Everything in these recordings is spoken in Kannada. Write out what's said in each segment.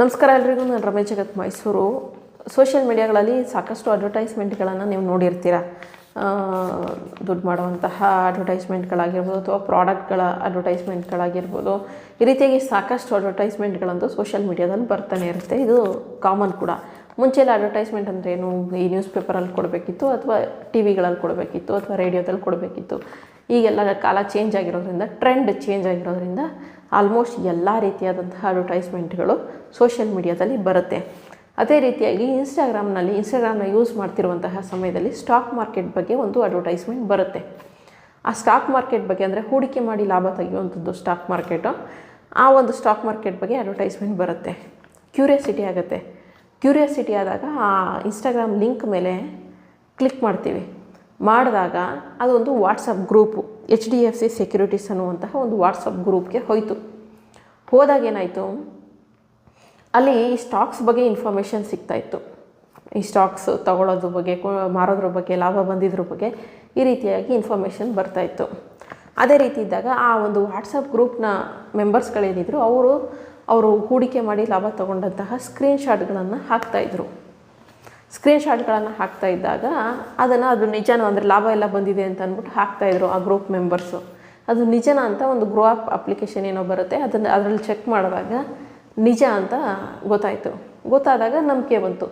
ನಮಸ್ಕಾರ ಎಲ್ರಿಗೂ, ನಾನು ರಮೇಶ್ ಜಗತ್ ಮೈಸೂರು. ಸೋಷಿಯಲ್ ಮೀಡಿಯಾಗಳಲ್ಲಿ ಸಾಕಷ್ಟು ಅಡ್ವರ್ಟೈಸ್ಮೆಂಟ್ಗಳನ್ನು ನೀವು ನೋಡಿರ್ತೀರ? ದುಡ್ಡು ಮಾಡುವಂತಹ ಅಡ್ವರ್ಟೈಸ್ಮೆಂಟ್ಗಳಾಗಿರ್ಬೋದು ಅಥವಾ ಪ್ರಾಡಕ್ಟ್ಗಳ ಅಡ್ವರ್ಟೈಸ್ಮೆಂಟ್ಗಳಾಗಿರ್ಬೋದು ಈ ರೀತಿಯಾಗಿ ಸಾಕಷ್ಟು ಅಡ್ವರ್ಟೈಸ್ಮೆಂಟ್ಗಳಂತೂ ಸೋಷಿಯಲ್ ಮೀಡಿಯಾದಲ್ಲಿ ಬರ್ತಾನೆ ಇರುತ್ತೆ. ಇದು ಕಾಮನ್ ಕೂಡ. ಮುಂಚೆಲ್ಲ ಅಡ್ವರ್ಟೈಸ್ಮೆಂಟ್ ಅಂದರೆ ಏನು? ಈ ನ್ಯೂಸ್ ಪೇಪರಲ್ಲಿ ಕೊಡಬೇಕಿತ್ತು ಅಥವಾ ಟಿ ವಿಗಳಲ್ಲಿ ಕೊಡಬೇಕಿತ್ತು ಅಥವಾ ರೇಡಿಯೋದಲ್ಲಿ ಕೊಡಬೇಕಿತ್ತು. ಈಗೆಲ್ಲ ಕಾಲ ಚೇಂಜ್ ಆಗಿರೋದ್ರಿಂದ ಟ್ರೆಂಡ್ ಚೇಂಜ್ ಆಗಿರೋದ್ರಿಂದ ಆಲ್ಮೋಸ್ಟ್ ಎಲ್ಲ ರೀತಿಯಾದಂತಹ ಅಡ್ವರ್ಟೈಸ್ಮೆಂಟ್ಗಳು ಸೋಷಿಯಲ್ ಮೀಡಿಯಾದಲ್ಲಿ ಬರುತ್ತೆ. ಅದೇ ರೀತಿಯಾಗಿ ಇನ್ಸ್ಟಾಗ್ರಾಮ್ನಲ್ಲಿ ಇನ್ಸ್ಟಾಗ್ರಾಮ್ನ ಯೂಸ್ ಮಾಡ್ತಿರುವಂತಹ ಸಮಯದಲ್ಲಿ ಸ್ಟಾಕ್ ಮಾರ್ಕೆಟ್ ಬಗ್ಗೆ ಒಂದು ಅಡ್ವರ್ಟೈಸ್ಮೆಂಟ್ ಬರುತ್ತೆ. ಆ ಸ್ಟಾಕ್ ಮಾರ್ಕೆಟ್ ಬಗ್ಗೆ ಅಂದರೆ ಹೂಡಿಕೆ ಮಾಡಿ ಲಾಭ ತೆಗೆಯುವಂಥದ್ದು ಸ್ಟಾಕ್ ಮಾರ್ಕೆಟು ಆ ಒಂದು ಸ್ಟಾಕ್ ಮಾರ್ಕೆಟ್ ಬಗ್ಗೆ ಅಡ್ವರ್ಟೈಸ್ಮೆಂಟ್ ಬರುತ್ತೆ. ಕ್ಯೂರಿಯಾಸಿಟಿ ಆಗುತ್ತೆ. ಕ್ಯೂರಿಯಾಸಿಟಿ ಆದಾಗ ಆ ಇನ್ಸ್ಟಾಗ್ರಾಮ್ ಲಿಂಕ್ ಮೇಲೆ ಕ್ಲಿಕ್ ಮಾಡ್ತೀವಿ. ಮಾಡಿದಾಗ ಅದೊಂದು WhatsApp group H D F C securities ಅನ್ನುವಂತಹ ಒಂದು ವಾಟ್ಸಪ್ ಗ್ರೂಪ್ಗೆ ಹೋಯಿತು. ಹೋದಾಗ ಏನಾಯಿತು? ಅಲ್ಲಿ ಸ್ಟಾಕ್ಸ್ ಬಗ್ಗೆ ಇನ್ಫಾರ್ಮೇಷನ್ ಸಿಗ್ತಾಯಿತ್ತು ಈ ಸ್ಟಾಕ್ಸ್ ತಗೊಳ್ಳೋದ್ರ ಬಗ್ಗೆ, ಮಾರೋದ್ರ ಬಗ್ಗೆ, ಲಾಭ ಬಂದಿದ್ರ ಬಗ್ಗೆ ಈ ರೀತಿಯಾಗಿ ಇನ್ಫಾರ್ಮೇಷನ್ ಬರ್ತಾಯಿತ್ತು ಅದೇ ರೀತಿ ಇದ್ದಾಗ ಆ ಒಂದು ವಾಟ್ಸಪ್ ಗ್ರೂಪ್ನ ಮೆಂಬರ್ಸ್ಗಳೇನಿದ್ರು ಅವರು ಅವರು ಹೂಡಿಕೆ ಮಾಡಿ ಲಾಭ ತಗೊಂಡಂತಹ ಸ್ಕ್ರೀನ್ಶಾಟ್ಗಳನ್ನು ಹಾಕ್ತಾಯಿದ್ರು ಸ್ಕ್ರೀನ್ಶಾಟ್ಗಳನ್ನು ಹಾಕ್ತಾ ಇದ್ದಾಗ ಅದನ್ನು ಅದು ನಿಜನೋ, ಅಂದರೆ ಲಾಭ ಎಲ್ಲ ಬಂದಿದೆ ಅಂತ ಅಂದ್ಬಿಟ್ಟು ಹಾಕ್ತಾಯಿದ್ರು ಆ ಗ್ರೂಪ್ ಮೆಂಬರ್ಸು ಅದು ನಿಜನ ಅಂತ ಒಂದು ಗ್ರೋ ಆಪ್ ಅಪ್ಲಿಕೇಶನ್ ಏನೋ ಬರುತ್ತೆ, ಅದನ್ನು ಅದರಲ್ಲಿ ಚೆಕ್ ಮಾಡಿದಾಗ ನಿಜ ಅಂತ ಗೊತ್ತಾಯಿತು. ಗೊತ್ತಾದಾಗ ನಂಬಿಕೆ ಬಂತು.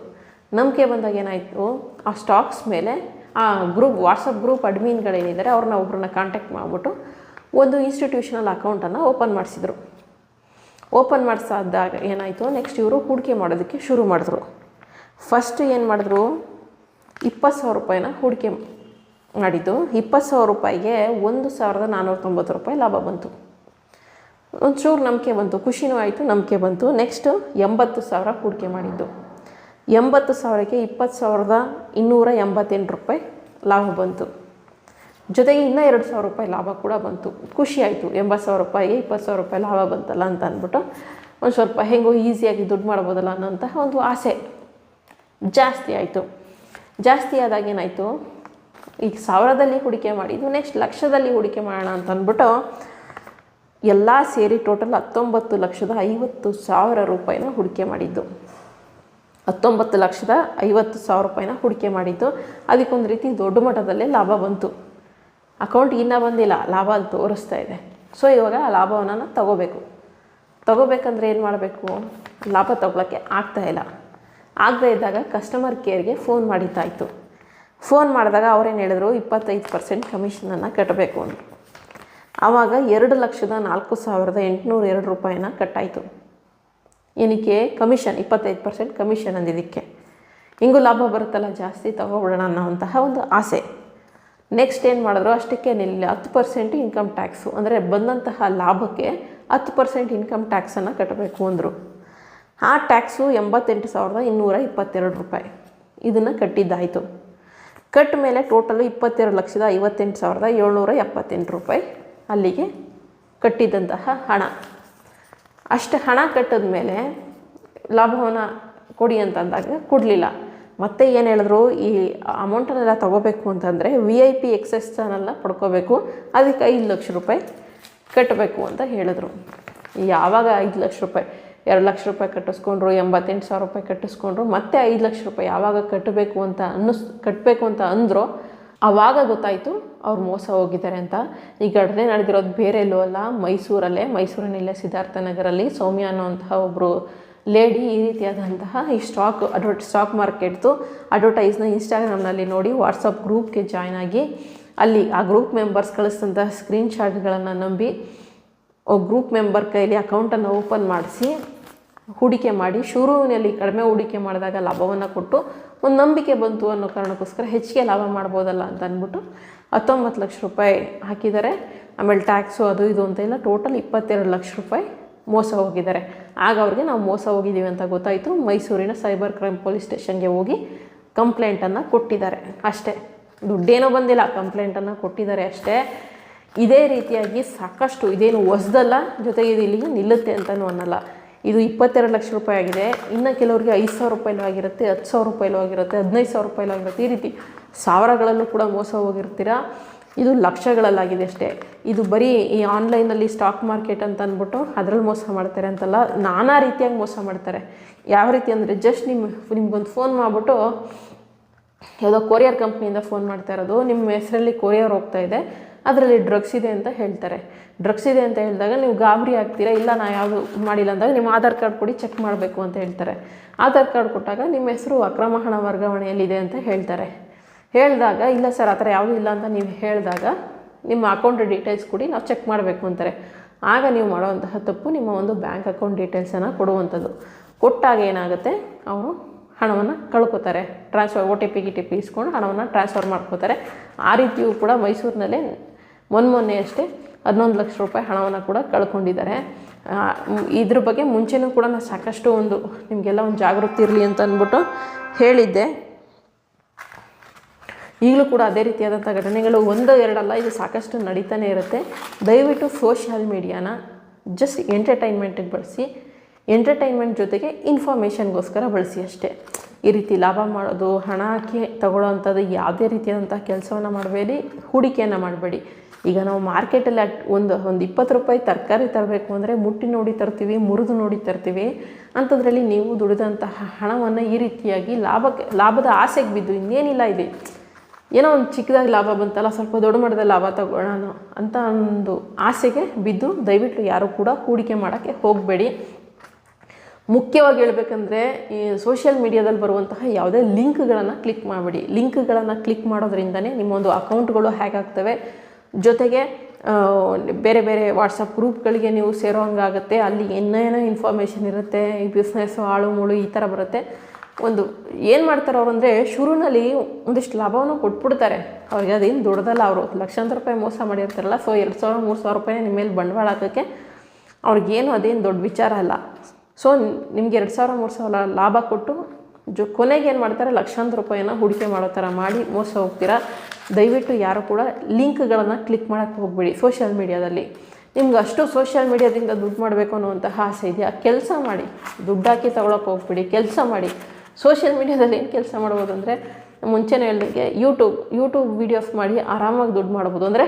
ನಂಬಿಕೆ ಬಂದಾಗ ಏನಾಯಿತು? ಆ ಸ್ಟಾಕ್ಸ್ ಮೇಲೆ, ಆ ಗ್ರೂಪ್ ವಾಟ್ಸಪ್ ಗ್ರೂಪ್ ಅಡ್ಮಿನ್ಗಳೇನಿದ್ದಾರೆ ಅವ್ರನ್ನ ಒಬ್ಬರನ್ನ ಕಾಂಟ್ಯಾಕ್ಟ್ ಮಾಡಿಬಿಟ್ಟು ಒಂದು ಇನ್ಸ್ಟಿಟ್ಯೂಷನಲ್ ಅಕೌಂಟನ್ನು ಓಪನ್ ಮಾಡಿಸಿದ್ರು. ಓಪನ್ ಮಾಡಿಸಾದಾಗ ಏನಾಯಿತು? ನೆಕ್ಸ್ಟ್ ಇವರು ಹೂಡಿಕೆ ಮಾಡೋದಕ್ಕೆ ಶುರು ಮಾಡಿದ್ರು. ಫಸ್ಟ್ ಏನು ಮಾಡಿದ್ರು? ಇಪ್ಪತ್ತು ಸಾವಿರ ರೂಪಾಯಿನ ಹೂಡಿಕೆ ಮಾಡಿದ್ದು. ಇಪ್ಪತ್ತು ಸಾವಿರ ರೂಪಾಯಿಗೆ ಒಂದು ಸಾವಿರದ ನಾನ್ನೂರ ತೊಂಬತ್ತು ರೂಪಾಯಿ ಲಾಭ ಬಂತು. ಒಂಚೂರು ನಂಬಿಕೆ ಬಂತು, ಖುಷಿನೂ ಆಯಿತು, ನಂಬಿಕೆ ಬಂತು. ನೆಕ್ಸ್ಟ್ ಎಂಬತ್ತು ಸಾವಿರ ಹೂಡಿಕೆ ಮಾಡಿದ್ದು. ಎಂಬತ್ತು ಸಾವಿರಕ್ಕೆ ಇಪ್ಪತ್ತು ಸಾವಿರದ ಇನ್ನೂರ ಎಂಬತ್ತೆಂಟು ರೂಪಾಯಿ ಲಾಭ ಬಂತು. ಜೊತೆಗೆ ಇನ್ನೂ ಎರಡು ಸಾವಿರ ರೂಪಾಯಿ ಲಾಭ ಕೂಡ ಬಂತು. ಖುಷಿ ಆಯಿತು, ಎಂಬತ್ತು ಸಾವಿರ ರೂಪಾಯಿಗೆ ಇಪ್ಪತ್ತು ಸಾವಿರ ರೂಪಾಯಿ ಲಾಭ ಬಂತಲ್ಲ ಅಂತ ಅಂದ್ಬಿಟ್ಟು ಒಂದು ಸ್ವಲ್ಪ ಹೆಂಗೋ ಈಸಿಯಾಗಿ ದುಡ್ಡು ಮಾಡ್ಬೋದಲ್ಲ ಅನ್ನೋಂತಹ ಒಂದು ಆಸೆ ಜಾಸ್ತಿ ಆಯಿತು. ಜಾಸ್ತಿ ಆದಾಗ ಏನಾಯಿತು, ಈಗ ಸಾವಿರದಲ್ಲಿ ಹೂಡಿಕೆ ಮಾಡಿದ್ದು ನೆಕ್ಸ್ಟ್ ಲಕ್ಷದಲ್ಲಿ ಹೂಡಿಕೆ ಮಾಡೋಣ ಅಂತ ಅಂದ್ಬಿಟ್ಟು ಎಲ್ಲ ಸೇರಿ ಟೋಟಲ್ ಹತ್ತೊಂಬತ್ತು ಲಕ್ಷದ ಐವತ್ತು ಸಾವಿರ ರೂಪಾಯಿನ ಹೂಡಿಕೆ ಮಾಡಿದ್ದು. ಹತ್ತೊಂಬತ್ತು ಲಕ್ಷದ ಐವತ್ತು ಸಾವಿರ ರೂಪಾಯಿನ ಹೂಡಿಕೆ ಮಾಡಿದ್ದು. ಅದಕ್ಕೊಂದು ರೀತಿ ದೊಡ್ಡ ಮಟ್ಟದಲ್ಲೇ ಲಾಭ ಬಂತು. ಅಕೌಂಟ್ ಇನ್ನೂ ಬಂದಿಲ್ಲ, ಲಾಭ ಅಲ್ಲಿ ತೋರಿಸ್ತಾ ಇದೆ. ಸೊ ಇವಾಗ ಆ ಲಾಭವನ್ನು ತಗೋಬೇಕು. ತಗೋಬೇಕಂದ್ರೆ ಏನು ಮಾಡಬೇಕು? ಲಾಭ ತಗೊಳ್ಳೋಕ್ಕೆ ಆಗ್ತಾಯಿಲ್ಲ ಆಗದೇ ಇದ್ದಾಗ ಕಸ್ಟಮರ್ ಕೇರ್ಗೆ ಫೋನ್ ಮಾಡಿದ್ದಾಯಿತು. ಫೋನ್ ಮಾಡಿದಾಗ ಅವ್ರೇನು ಹೇಳಿದ್ರು? ಇಪ್ಪತ್ತೈದು ಪರ್ಸೆಂಟ್ ಕಮಿಷನನ್ನು ಕಟ್ಟಬೇಕು ಅಂತ ಆವಾಗ ಎರಡು ಲಕ್ಷದ ನಾಲ್ಕು ಸಾವಿರದ ಎಂಟುನೂರ ಎರಡು ರೂಪಾಯಿನ ಕಟ್ಟಾಯಿತು. ಏನಕ್ಕೆ? ಕಮಿಷನ್, ಇಪ್ಪತ್ತೈದು ಪರ್ಸೆಂಟ್ ಕಮಿಷನ್ ಅಂದಿದ್ದಕ್ಕೆ. ಹಿಂಗೂ ಲಾಭ ಬರುತ್ತಲ್ಲ ಜಾಸ್ತಿ, ತಗೊಬಿಡೋಣ ಅನ್ನೋವಂತಹ ಒಂದು ಆಸೆ. ನೆಕ್ಸ್ಟ್ ಏನು ಮಾಡಿದ್ರು? ಅಷ್ಟಕ್ಕೆ ನಿಲ್ಲ ಹತ್ತು ಪರ್ಸೆಂಟ್ ಇನ್ಕಮ್ ಟ್ಯಾಕ್ಸು ಅಂದರೆ ಬಂದಂತಹ ಲಾಭಕ್ಕೆ ಹತ್ತು ಪರ್ಸೆಂಟ್ ಇನ್ಕಮ್ ಟ್ಯಾಕ್ಸನ್ನು ಕಟ್ಟಬೇಕು ಅಂದರು. ಆ ಟ್ಯಾಕ್ಸು ಎಂಬತ್ತೆಂಟು ಸಾವಿರದ ಇನ್ನೂರ ಇಪ್ಪತ್ತೆರಡು ರೂಪಾಯಿ. ಇದನ್ನು ಕಟ್ಟಿದ್ದಾಯಿತು. ಕಟ್ಟ ಮೇಲೆ ಟೋಟಲು ಇಪ್ಪತ್ತೆರಡು ಲಕ್ಷದ ಐವತ್ತೆಂಟು ಸಾವಿರದ ಏಳ್ನೂರ ಎಪ್ಪತ್ತೆಂಟು ರೂಪಾಯಿ. ಅಲ್ಲಿಗೆ ಕಟ್ಟಿದಂತಹ ಹಣ. ಅಷ್ಟು ಹಣ ಕಟ್ಟಿದ ಮೇಲೆ ಲಾಭವನ್ನು ಕೊಡಿ ಅಂತಂದಾಗ ಕೊಡಲಿಲ್ಲ. ಮತ್ತೆ ಏನು ಹೇಳಿದ್ರು, ಈ ಅಮೌಂಟನ್ನೆಲ್ಲ ತೊಗೋಬೇಕು ಅಂತಂದರೆ ವಿ ಐ ಪಿ ಎಕ್ಸೆಸ್ಸನ್ನೆಲ್ಲ ಪಡ್ಕೋಬೇಕು. ಅದಕ್ಕೆ ಐದು ಲಕ್ಷ ರೂಪಾಯಿ ಕಟ್ಟಬೇಕು ಅಂತ ಹೇಳಿದ್ರು. ಯಾವಾಗ ಐದು ಲಕ್ಷ ರೂಪಾಯಿ, ಎರಡು ಲಕ್ಷ ರೂಪಾಯಿ ಕಟ್ಟಿಸ್ಕೊಂಡ್ರು, ಎಂಬತ್ತೆಂಟು ಸಾವಿರ ರೂಪಾಯಿ ಕಟ್ಟಿಸ್ಕೊಂಡ್ರು, ಮತ್ತೆ ಐದು ಲಕ್ಷ ರೂಪಾಯಿ ಯಾವಾಗ ಕಟ್ಟಬೇಕು ಅಂತ ಅನ್ನಿಸ್, ಕಟ್ಟಬೇಕು ಅಂತ ಅಂದರು ಆವಾಗ ಗೊತ್ತಾಯಿತು ಅವ್ರು ಮೋಸ ಹೋಗಿದ್ದಾರೆ ಅಂತ. ಈ ಘಟನೆ ನಡೆದಿರೋದು ಬೇರೆ ಎಲ್ಲೂ ಅಲ್ಲ, ಮೈಸೂರಲ್ಲೇ. ಮೈಸೂರಿನಲ್ಲೇ ಸಿದ್ಧಾರ್ಥ ನಗರಲ್ಲಿ ಸೌಮ್ಯ ಅನ್ನೋಂತಹ ಒಬ್ಬರು ಲೇಡಿ ಈ ರೀತಿಯಾದಂತಹ ಈ ಸ್ಟಾಕ್ ಅಡ್ವರ್ಟ್ ಸ್ಟಾಕ್ ಮಾರ್ಕೆಟ್ದು ಅಡ್ವರ್ಟೈಸ್ನ ಇನ್ಸ್ಟಾಗ್ರಾಮ್ನಲ್ಲಿ ನೋಡಿ, ವಾಟ್ಸಪ್ ಗ್ರೂಪ್ಗೆ ಜಾಯ್ನ್ ಆಗಿ ಅಲ್ಲಿ ಆ ಗ್ರೂಪ್ ಮೆಂಬರ್ಸ್ ಕಳಿಸಿದಂತಹ ಸ್ಕ್ರೀನ್ಶಾಟ್ಗಳನ್ನು ನಂಬಿ ಗ್ರೂಪ್ ಮೆಂಬರ್ ಕೈಲಿ ಅಕೌಂಟನ್ನು ಓಪನ್ ಮಾಡಿಸಿ ಹೂಡಿಕೆ ಮಾಡಿ, ಶುರುವಿನಲ್ಲಿ ಕಡಿಮೆ ಹೂಡಿಕೆ ಮಾಡಿದಾಗ ಲಾಭವನ್ನು ಕೊಟ್ಟು, ಒಂದು ನಂಬಿಕೆ ಬಂತು ಅನ್ನೋ ಕಾರಣಕ್ಕೋಸ್ಕರ ಹೆಚ್ಚಿಗೆ ಲಾಭ ಮಾಡ್ಬೋದಲ್ಲ ಅಂತ ಅಂದ್ಬಿಟ್ಟು ಹತ್ತೊಂಬತ್ತು ಲಕ್ಷ ರೂಪಾಯಿ ಹಾಕಿದ್ದಾರೆ. ಆಮೇಲೆ ಟ್ಯಾಕ್ಸು ಅದು ಇದು ಅಂತ ಇಲ್ಲ ಟೋಟಲ್ ಇಪ್ಪತ್ತೆರಡು ಲಕ್ಷ ರೂಪಾಯಿ ಮೋಸ ಹೋಗಿದ್ದಾರೆ. ಆಗ ಅವ್ರಿಗೆ ನಾವು ಮೋಸ ಹೋಗಿದ್ದೀವಿ ಅಂತ ಗೊತ್ತಾಯಿತು. ಮೈಸೂರಿನ ಸೈಬರ್ ಕ್ರೈಮ್ ಪೊಲೀಸ್ ಸ್ಟೇಷನ್ಗೆ ಹೋಗಿ ಕಂಪ್ಲೇಂಟನ್ನು ಕೊಟ್ಟಿದ್ದಾರೆ ಅಷ್ಟೇ. ದುಡ್ಡೇನೋ ಬಂದಿಲ್ಲ ಕಂಪ್ಲೇಂಟನ್ನು ಕೊಟ್ಟಿದ್ದಾರೆ ಅಷ್ಟೇ. ಇದೇ ರೀತಿಯಾಗಿ ಸಾಕಷ್ಟು, ಇದೇನು ಹೊಸ್ದಲ್ಲ, ಜೊತೆಗೆ ಇದು ಇಲ್ಲಿಗೆ ನಿಲ್ಲುತ್ತೆ ಅಂತಲೂ ಅನ್ನಲ್ಲ. ಇದು ಇಪ್ಪತ್ತೆರಡು ಲಕ್ಷ ರೂಪಾಯಿ ಆಗಿದೆ. ಇನ್ನು ಕೆಲವರಿಗೆ ಐದು ಸಾವಿರ ರೂಪಾಯಿಲೂ ಆಗಿರುತ್ತೆ, ಹತ್ತು ಸಾವಿರ ರೂಪಾಯಿಲೂ ಆಗಿರುತ್ತೆ, ಹದಿನೈದು ಸಾವಿರ ರೂಪಾಯಿಲೂ ಆಗಿರುತ್ತೆ. ಈ ರೀತಿ ಸಾವಿರಗಳಲ್ಲೂ ಕೂಡ ಮೋಸ ಹೋಗಿರ್ತೀರಾ? ಇದು ಲಕ್ಷಗಳಲ್ಲಾಗಿದೆ ಅಷ್ಟೇ. ಇದು ಬರೀ ಈ ಆನ್ಲೈನಲ್ಲಿ ಸ್ಟಾಕ್ ಮಾರ್ಕೆಟ್ ಅಂತ ಅಂದ್ಬಿಟ್ಟು ಅದರಲ್ಲಿ ಮೋಸ ಮಾಡ್ತಾರೆ ಅಂತಲ್ಲ, ನಾನಾ ರೀತಿಯಾಗಿ ಮೋಸ ಮಾಡ್ತಾರೆ. ಯಾವ ರೀತಿ ಅಂದರೆ ಜಸ್ಟ್ ನಿಮ್ಮ, ನಿಮ್ಗೊಂದು ಫೋನ್ ಮಾಡಿಬಿಟ್ಟು ಯಾವುದೋ ಕೊರಿಯರ್ ಕಂಪ್ನಿಯಿಂದ ಫೋನ್ ಮಾಡ್ತಾ ಇರೋದು. ನಿಮ್ಮ ಹೆಸರಲ್ಲಿ ಕೊರಿಯರ್ ಹೋಗ್ತಾ ಇದೆ. ಅದರಲ್ಲಿ ಡ್ರಗ್ಸ್ ಇದೆ ಅಂತ ಹೇಳ್ತಾರೆ. ಡ್ರಗ್ಸ್ ಇದೆ ಅಂತ ಹೇಳಿದಾಗ ನೀವು ಗಾಬರಿ ಆಗ್ತೀರಾ? ಇಲ್ಲ, ನಾ ಯಾವುದು ಮಾಡಿಲ್ಲ ಅಂದಾಗ ನಿಮ್ಮ ಆಧಾರ್ ಕಾರ್ಡ್ ಕೊಡಿ ಚೆಕ್ ಮಾಡಬೇಕು ಅಂತ ಹೇಳ್ತಾರೆ. ಆಧಾರ್ ಕಾರ್ಡ್ ಕೊಟ್ಟಾಗ ನಿಮ್ಮ ಹೆಸರು ಅಕ್ರಮ ಹಣ ವರ್ಗಾವಣೆಯಲ್ಲಿದೆ ಅಂತ ಹೇಳ್ತಾರೆ. ಹೇಳಿದಾಗ, ಇಲ್ಲ ಸರ್, ಆ ಥರ ಯಾವುದೂ ಇಲ್ಲ ಅಂತ ನೀವು ಹೇಳಿದಾಗ ನಿಮ್ಮ ಅಕೌಂಟ್ ಡೀಟೇಲ್ಸ್ ಕೊಡಿ, ನಾವು ಚೆಕ್ ಮಾಡಬೇಕು ಅಂತಾರೆ. ಆಗ ನೀವು ಮಾಡುವಂತಹ ತಪ್ಪು ನಿಮ್ಮ ಒಂದು ಬ್ಯಾಂಕ್ ಅಕೌಂಟ್ ಡೀಟೇಲ್ಸನ್ನು ಕೊಡುವಂಥದ್ದು. ಕೊಟ್ಟಾಗ ಏನಾಗುತ್ತೆ? ಅವರು ಹಣವನ್ನು ಕಳ್ಕೊತಾರೆ. ಟ್ರಾನ್ಸ್ಫರ್ ಒ ಟಿ ಪಿ ಗಿ ಟಿ ಪಿ ಇಸ್ಕೊಂಡು ಹಣವನ್ನು ಟ್ರಾನ್ಸ್ಫರ್ ಮಾಡ್ಕೋತಾರೆ. ಆ ರೀತಿಯೂ ಕೂಡ ಮೈಸೂರಿನಲ್ಲೇ ಮೊನ್ನೆ ಮೊನ್ನೆ ಅಷ್ಟೇ ಹನ್ನೊಂದು ಲಕ್ಷ ರೂಪಾಯಿ ಹಣವನ್ನು ಕೂಡ ಕಳ್ಕೊಂಡಿದ್ದಾರೆ. ಇದ್ರ ಬಗ್ಗೆ ಮುಂಚೆನೂ ಕೂಡ ನಾನು ಸಾಕಷ್ಟು ಒಂದು ನಿಮಗೆಲ್ಲ ಒಂದು ಜಾಗೃತಿ ಇರಲಿ ಅಂತ ಅಂದ್ಬಿಟ್ಟು ಹೇಳಿದ್ದೆ. ಈಗಲೂ ಕೂಡ ಅದೇ ರೀತಿಯಾದಂಥ ಘಟನೆಗಳು ಒಂದು ಎರಡಲ್ಲ, ಇದು ಸಾಕಷ್ಟು ನಡೀತಾನೆ ಇರುತ್ತೆ. ದಯವಿಟ್ಟು ಸೋಷಿಯಲ್ ಮೀಡಿಯಾನ ಜಸ್ಟ್ ಎಂಟರ್ಟೈನ್ಮೆಂಟಿಗೆ ಬಳಸಿ, ಎಂಟರ್ಟೈನ್ಮೆಂಟ್ ಜೊತೆಗೆ ಇನ್ಫಾರ್ಮೇಷನ್ಗೋಸ್ಕರ ಬಳಸಿ ಅಷ್ಟೇ. ಈ ರೀತಿ ಲಾಭ ಮಾಡೋದು, ಹಣ ಹಾಕಿ ತಗೊಳ್ಳೋವಂಥದ್ದು ಯಾವುದೇ ರೀತಿಯಾದಂಥ ಕೆಲಸವನ್ನು ಮಾಡಬೇಡಿ, ಹೂಡಿಕೆಯನ್ನು ಮಾಡಬೇಡಿ. ಈಗ ನಾವು ಮಾರ್ಕೆಟಲ್ಲಿ ಅಟ್ ಒಂದು ಒಂದು ಇಪ್ಪತ್ತು ರೂಪಾಯಿ ತರಕಾರಿ ತರಬೇಕು ಅಂದರೆ ಮುಟ್ಟಿ ನೋಡಿ ತರ್ತೀವಿ, ಮುರಿದು ನೋಡಿ ತರ್ತೀವಿ. ಅಂಥದ್ರಲ್ಲಿ ನೀವು ದುಡಿದಂತಹ ಹಣವನ್ನು ಈ ರೀತಿಯಾಗಿ ಲಾಭಕ್ಕೆ, ಲಾಭದ ಆಸೆಗೆ ಬಿದ್ದು ಇನ್ನೇನಿಲ್ಲ ಇದೆ. ಏನೋ ಒಂದು ಚಿಕ್ಕದಾಗಿ ಲಾಭ ಬಂತಲ್ಲ, ಸ್ವಲ್ಪ ದೊಡ್ಡ ಮಟ್ಟದ ಲಾಭ ತಗೊಳ್ಳೋಣ ಅಂತ ಒಂದು ಆಸೆಗೆ ಬಿದ್ದು ದಯವಿಟ್ಟು ಯಾರೂ ಕೂಡ ಹೂಡಿಕೆ ಮಾಡೋಕ್ಕೆ ಹೋಗಬೇಡಿ. ಮುಖ್ಯವಾಗಿ ಹೇಳಬೇಕಂದ್ರೆ ಈ ಸೋಷಿಯಲ್ ಮೀಡಿಯಾದಲ್ಲಿ ಬರುವಂತಹ ಯಾವುದೇ ಲಿಂಕ್ಗಳನ್ನು ಕ್ಲಿಕ್ ಮಾಡಬೇಡಿ. ಲಿಂಕ್ಗಳನ್ನು ಕ್ಲಿಕ್ ಮಾಡೋದ್ರಿಂದನೇ ನಿಮ್ಮೊಂದು ಅಕೌಂಟ್ಗಳು ಹ್ಯಾಕ್ ಆಗ್ತವೆ. ಜೊತೆಗೆ ಬೇರೆ ಬೇರೆ ವಾಟ್ಸಪ್ ಗ್ರೂಪ್ಗಳಿಗೆ ನೀವು ಸೇರೋ ಹಂಗಾಗುತ್ತೆ ಅಲ್ಲಿ ಏನೇನೋ ಇನ್ಫಾರ್ಮೇಷನ್ ಇರುತ್ತೆ, ಈ ಬಿಸ್ನೆಸ್ಸು ಆಳು ಮುಳು ಈ ಥರ ಬರುತ್ತೆ. ಒಂದು ಏನು ಮಾಡ್ತಾರೆ ಅವರು ಅಂದರೆ, ಶುರುನಲ್ಲಿ ಒಂದಿಷ್ಟು ಲಾಭವನ್ನು ಕೊಟ್ಬಿಡ್ತಾರೆ. ಅವ್ರಿಗೆ ಅದೇನು ದೊಡ್ಡದಲ್ಲ ಅವರು. ಲಕ್ಷಾಂತರ ರೂಪಾಯಿ ಮೋಸ ಮಾಡಿರ್ತಾರಲ್ಲ. ಸೊ ಎರಡು ಸಾವಿರ, ಮೂರು ಸಾವಿರ ರೂಪಾಯಿ ನಿಮ್ಮ ಮೇಲೆ ಬಂಡವಾಳ ಹಾಕೋಕ್ಕೆ ಅವ್ರಿಗೇನು ಅದೇನು ದೊಡ್ಡ ವಿಚಾರ ಅಲ್ಲ. ಸೊ ನಿಮ್ಗೆ ಎರಡು ಸಾವಿರ, ಮೂರು ಸಾವಿರ ಲಾಭ ಕೊಟ್ಟು ಜೊ, ಕೊನೆಗೆ ಏನು ಮಾಡ್ತಾರೆ, ಲಕ್ಷಾಂತರ ರೂಪಾಯಿನ ಹೂಡಿಕೆ ಮಾಡೋ ಥರ ಮಾಡಿ ಮೋಸ ಹೋಗ್ತೀರಾ? ದಯವಿಟ್ಟು ಯಾರು ಕೂಡ ಲಿಂಕ್ಗಳನ್ನು ಕ್ಲಿಕ್ ಮಾಡೋಕ್ಕೆ ಹೋಗಬೇಡಿ ಸೋಷಿಯಲ್ ಮೀಡಿಯಾದಲ್ಲಿ ನಿಮ್ಗೆ ಅಷ್ಟು ಸೋಷಿಯಲ್ ಮೀಡಿಯಾದಿಂದ ದುಡ್ಡು ಮಾಡಬೇಕು ಅನ್ನುವಂತಹ ಆಸೆ ಇದೆಯಾ? ಕೆಲಸ ಮಾಡಿ, ದುಡ್ಡು ಹಾಕಿ ಹೋಗಬೇಡಿ ಹೋಗ್ಬೇಡಿ, ಕೆಲಸ ಮಾಡಿ. ಸೋಷಿಯಲ್ ಮೀಡಿಯಾದಲ್ಲಿ ಏನು ಕೆಲಸ ಮಾಡ್ಬೋದು ಅಂದರೆ, ಮುಂಚೆನೇ ಹೇಳಿದಂಗೆ ಯೂಟ್ಯೂಬ್ ಯೂಟ್ಯೂಬ್ ವೀಡಿಯೋಸ್ ಮಾಡಿ ಆರಾಮಾಗಿ ದುಡ್ಡು ಮಾಡ್ಬೋದು. ಅಂದರೆ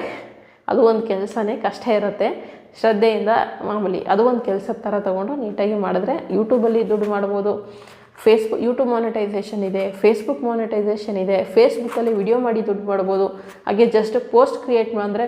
ಅದು ಒಂದು ಕೆಲಸನೇ ಕಷ್ಟ ಇರುತ್ತೆ. ಶ್ರದ್ಧೆಯಿಂದ ಮಾಮೂಲಿ ಅದು ಒಂದು ಕೆಲಸದ ಥರ ತೊಗೊಂಡು ನೀಟಾಗಿ ಮಾಡಿದ್ರೆ ಯೂಟ್ಯೂಬಲ್ಲಿ ದುಡ್ಡು ಮಾಡ್ಬೋದು. ಫೇಸ್ಬುಕ್ ಯೂಟ್ಯೂಬ್ ಮಾನಿಟೈಸೇಷನ್ ಇದೆ ಫೇಸ್ಬುಕ್ ಮಾನಿಟೈಸೇಷನ್ ಇದೆ ಫೇಸ್ಬುಕ್ಕಲ್ಲಿ ವಿಡಿಯೋ ಮಾಡಿ ದುಡ್ಡು ಮಾಡ್ಬೋದು. ಹಾಗೆ ಜಸ್ಟ್ ಪೋಸ್ಟ್ ಕ್ರಿಯೇಟ್ ಮಾಡಿದ್ರೆ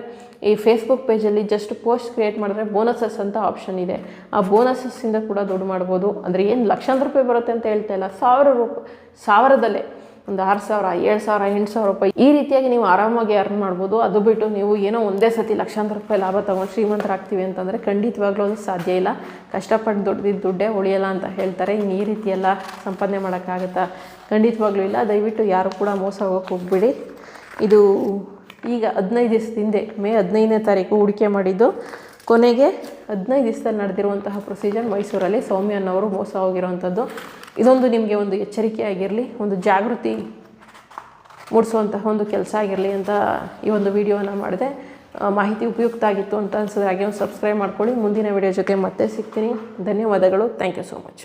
ಈ ಫೇಸ್ಬುಕ್ ಪೇಜಲ್ಲಿ ಜಸ್ಟ್ ಪೋಸ್ಟ್ ಕ್ರಿಯೇಟ್ ಮಾಡಿದ್ರೆ ಬೋನಸಸ್ ಅಂತ ಆಪ್ಷನ್ ಇದೆ. ಆ ಬೋನಸಸ್ಸಿಂದ ಕೂಡ ದುಡ್ಡು ಮಾಡ್ಬೋದು. ಅಂದರೆ ಏನು ಲಕ್ಷಾಂತರ ರೂಪಾಯಿ ಬರುತ್ತೆ ಅಂತ ಹೇಳ್ತಾ ಇಲ್ಲ, ಸಾವಿರ ರೂಪಾಯಿ ಸಾವಿರದಲ್ಲೇ. ಒಂದು ಆರು ಸಾವಿರ, ಏಳು ಸಾವಿರ, ಎಂಟು ಸಾವಿರ ರೂಪಾಯಿ ಈ ರೀತಿಯಾಗಿ ನೀವು ಆರಾಮಾಗಿ ಅರ್ನ್ ಮಾಡ್ಬೋದು. ಅದು ಬಿಟ್ಟು ನೀವು ಏನೋ ಒಂದೇ ಸತಿ ಲಕ್ಷಾಂತರ ರೂಪಾಯಿ ಲಾಭ ತೊಗೊಂಡು ಶ್ರೀಮಂತರಾಗ್ತೀವಿ ಅಂತಂದರೆ ಖಂಡಿತವಾಗ್ಲೂ ಅದು ಸಾಧ್ಯ ಇಲ್ಲ. ಕಷ್ಟಪಟ್ಟು ದುಡ್ದಿದ್ದು ದುಡ್ಡೇ ಉಳಿಯಲ್ಲ ಅಂತ ಹೇಳ್ತಾರೆ. ಇನ್ನು ಈ ರೀತಿ ಎಲ್ಲ ಸಂಪಾದನೆ ಮಾಡೋಕ್ಕಾಗುತ್ತಾ? ಖಂಡಿತವಾಗ್ಲೂ ಇಲ್ಲ. ದಯವಿಟ್ಟು ಯಾರು ಕೂಡ ಮೋಸ ಹೋಗೋಕೆ ಹೋಗ್ಬಿಡಿ. ಇದು ಈಗ ಹದಿನೈದು ದಿವಸದ ಹಿಂದೆ, ಮೇ ಹದಿನೈದನೇ ತಾರೀಕು ಹೂಡಿಕೆ ಮಾಡಿದ್ದು. ಕೊನೆಗೆ ಹದಿನೈದು ದಿವಸದಲ್ಲಿ ನಡೆದಿರುವಂತಹ ಪ್ರೊಸೀಜರ್ ಮೈಸೂರಲ್ಲಿ ಸೌಮ್ಯನವರು ಮೋಸ ಹೋಗಿರೋವಂಥದ್ದು. ಇದೊಂದು ನಿಮಗೆ ಒಂದು ಎಚ್ಚರಿಕೆ ಆಗಿರಲಿ, ಒಂದು ಜಾಗೃತಿ ಮೂಡಿಸುವಂತಹ ಒಂದು ಕೆಲಸ ಆಗಿರಲಿ ಅಂತ ಈ ಒಂದು ವಿಡಿಯೋನ ಮಾಡಿದೆ. ಮಾಹಿತಿ ಉಪಯುಕ್ತ ಆಗಿತ್ತು ಅಂತ ಅನ್ಸಿದ್ರೆ ಹಾಗೆ ಒಂದು ಸಬ್ಸ್ಕ್ರೈಬ್ ಮಾಡ್ಕೊಳ್ಳಿ. ಮುಂದಿನ ವಿಡಿಯೋ ಜೊತೆ ಮತ್ತೆ ಸಿಗ್ತೀನಿ. ಧನ್ಯವಾದಗಳು. Thank you so much